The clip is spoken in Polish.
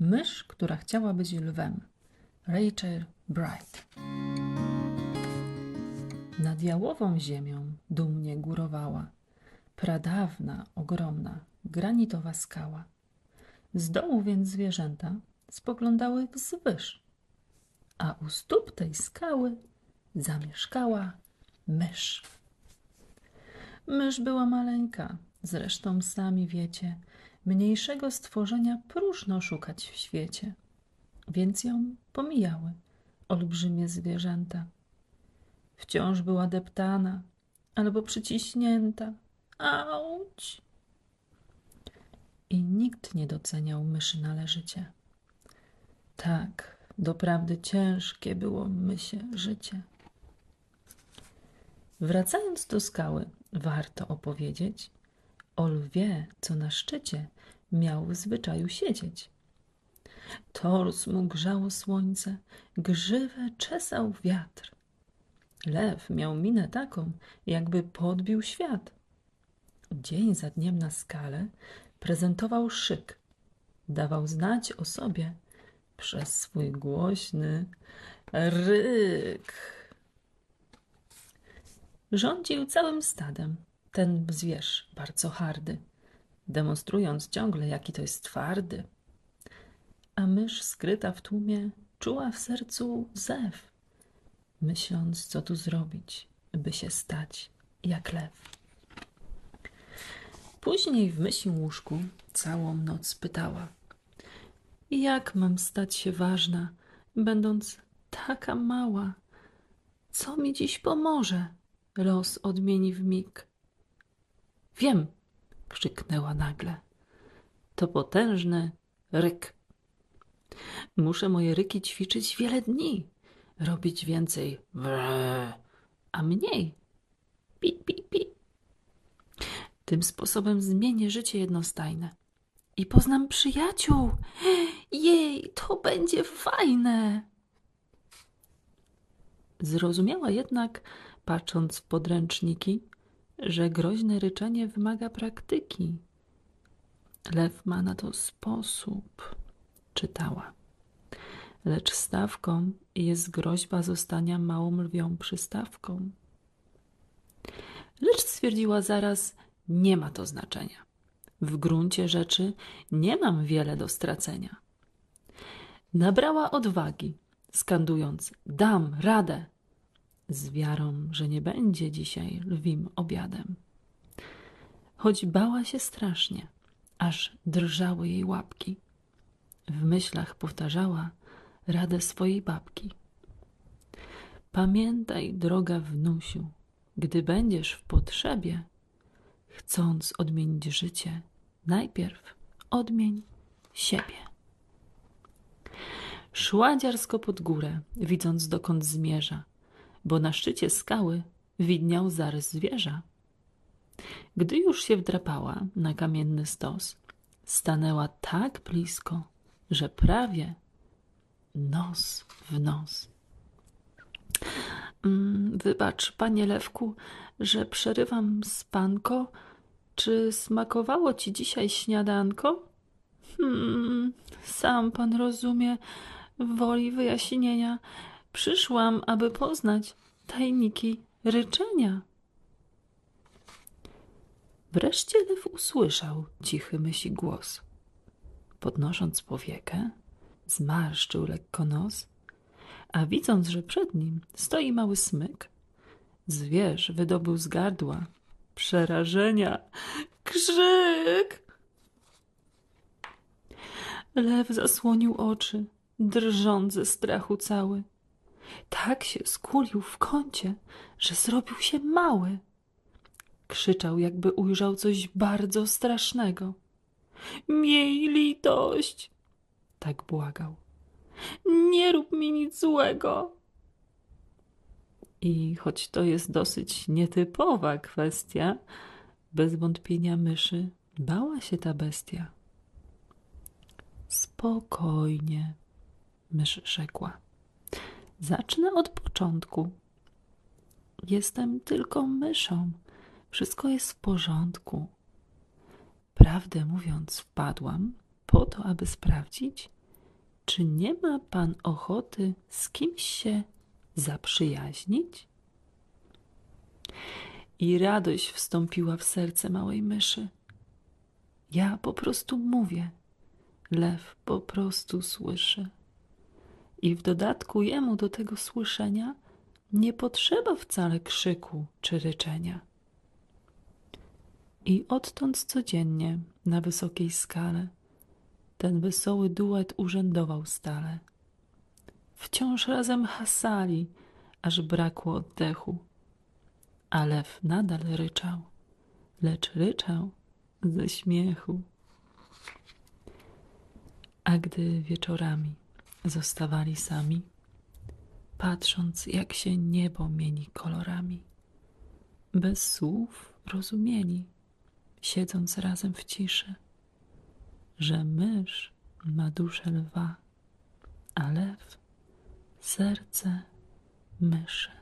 Mysz, która chciała być lwem. Rachel Bright. Nad jałową ziemią dumnie górowała pradawna, ogromna, granitowa skała. Z dołu więc zwierzęta spoglądały wzwyż, a u stóp tej skały zamieszkała mysz. Mysz była maleńka, zresztą sami wiecie, mniejszego stworzenia próżno szukać w świecie, więc ją pomijały olbrzymie zwierzęta. Wciąż była deptana albo przyciśnięta. Auć! I nikt nie doceniał myszy należycie. Tak, doprawdy ciężkie było mysie życie. Wracając do skały, warto opowiedzieć o lwie, co na szczycie miał w zwyczaju siedzieć. Tors mu grzało słońce, grzywę czesał wiatr. Lew miał minę taką, jakby podbił świat. Dzień za dniem na skale prezentował szyk. Dawał znać o sobie przez swój głośny ryk. Rządził całym stadem ten zwierz bardzo hardy, demonstrując ciągle, jaki to jest twardy. A mysz skryta w tłumie czuła w sercu zew, myśląc, co tu zrobić, by się stać jak lew. Później w myślim łóżku całą noc pytała: Jak mam stać się ważna, będąc taka mała? Co mi dziś pomoże? Los odmieni w mig. Wiem, krzyknęła nagle. To potężny ryk. Muszę moje ryki ćwiczyć wiele dni, robić więcej wrr, a mniej pi, pi, pi. Tym sposobem zmienię życie jednostajne i poznam przyjaciół. Jej, to będzie fajne. Zrozumiała jednak, patrząc w podręczniki, że groźne ryczenie wymaga praktyki. Lew ma na to sposób, czytała. Lecz stawką jest groźba zostania małą lwią przystawką. Lecz stwierdziła zaraz, nie ma to znaczenia. W gruncie rzeczy nie mam wiele do stracenia. Nabrała odwagi, skandując: Dam radę, z wiarą, że nie będzie dzisiaj lwim obiadem. Choć bała się strasznie, aż drżały jej łapki. W myślach powtarzała radę swojej babki. Pamiętaj, droga wnusiu, gdy będziesz w potrzebie, chcąc odmienić życie, najpierw odmień siebie. Szła dziarsko pod górę, widząc dokąd zmierza, bo na szczycie skały widniał zarys zwierza. Gdy już się wdrapała na kamienny stos, stanęła tak blisko, że prawie nos w nos. Mm, wybacz, panie Lewku, że przerywam spanko. Czy smakowało ci dzisiaj śniadanko? Hmm, sam pan rozumie, woli wyjaśnienia. Przyszłam, aby poznać tajniki ryczenia. Wreszcie lew usłyszał cichy myśli głos. Podnosząc powiekę, zmarszczył lekko nos, a widząc, że przed nim stoi mały smyk, zwierz wydobył z gardła przerażenia krzyk. Lew zasłonił oczy, drżąc ze strachu cały. Tak się skulił w kącie, że zrobił się mały. Krzyczał, jakby ujrzał coś bardzo strasznego. Miej litość! Tak błagał. Nie rób mi nic złego. I choć to jest dosyć nietypowa kwestia, bez wątpienia myszy bała się ta bestia. Spokojnie, mysz rzekła. Zacznę od początku. Jestem tylko myszą. Wszystko jest w porządku. Prawdę mówiąc, wpadłam po to, aby sprawdzić, czy nie ma pan ochoty z kimś się zaprzyjaźnić? I radość wstąpiła w serce małej myszy. Ja po prostu mówię, lew po prostu słyszy. I w dodatku jemu do tego słyszenia nie potrzeba wcale krzyku czy ryczenia. I odtąd codziennie na wysokiej skale ten wesoły duet urzędował stale. Wciąż razem hasali, aż brakło oddechu. A lew nadal ryczał, lecz ryczał ze śmiechu. A gdy wieczorami zostawali sami, patrząc, jak się niebo mieni kolorami, bez słów rozumieli, siedząc razem w ciszy, że mysz ma duszę lwa, a lew serce myszy.